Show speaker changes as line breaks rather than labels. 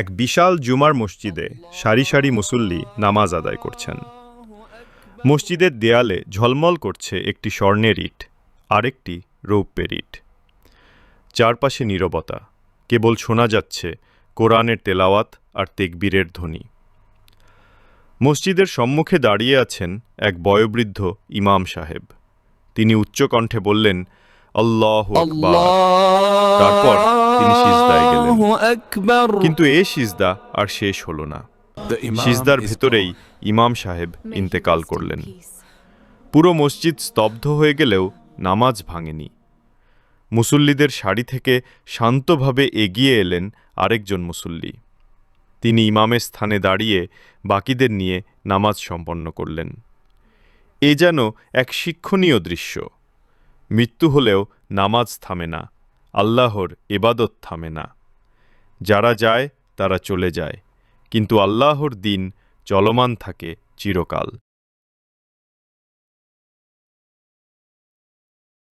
এক বিশাল জুমার মসজিদে সারি সারি মুসল্লি নামাজ আদায় করছেন। মসজিদের দেয়ালে ঝলমল করছে একটি স্বর্ণের ইট, আরেকটি রৌপ্যের ইট। চারপাশে নীরবতা, কেবল শোনা যাচ্ছে কোরআনের তেলাওয়াত আর তেকবীরের ধ্বনি। মসজিদের সম্মুখে দাঁড়িয়ে আছেন এক বয়োবৃদ্ধ ইমাম সাহেব। তিনি উচ্চকণ্ঠে বললেন, আল্লাহ তারপর তিনি সিজদায় কিন্তু এ সিজদা আর শেষ হলো না। সিজদার ভেতরেই ইমাম সাহেব ইন্তেকাল করলেন। পুরো মসজিদ স্তব্ধ হয়ে গেলেও নামাজ ভাঙেনি। মুসল্লিদের শাড়ি থেকে শান্তভাবে এগিয়ে এলেন আরেকজন মুসল্লি। তিনি ইমামের স্থানে দাঁড়িয়ে বাকিদের নিয়ে নামাজ সম্পন্ন করলেন। এ যেন এক শিক্ষণীয় দৃশ্য। মৃত্যু হলেও নামাজ থামে না আল্লাহর এবাদত থামে না। যারা যায় তারা চলে যায়। কিন্তু আল্লাহর দিন চলমান থাকে চিরকাল।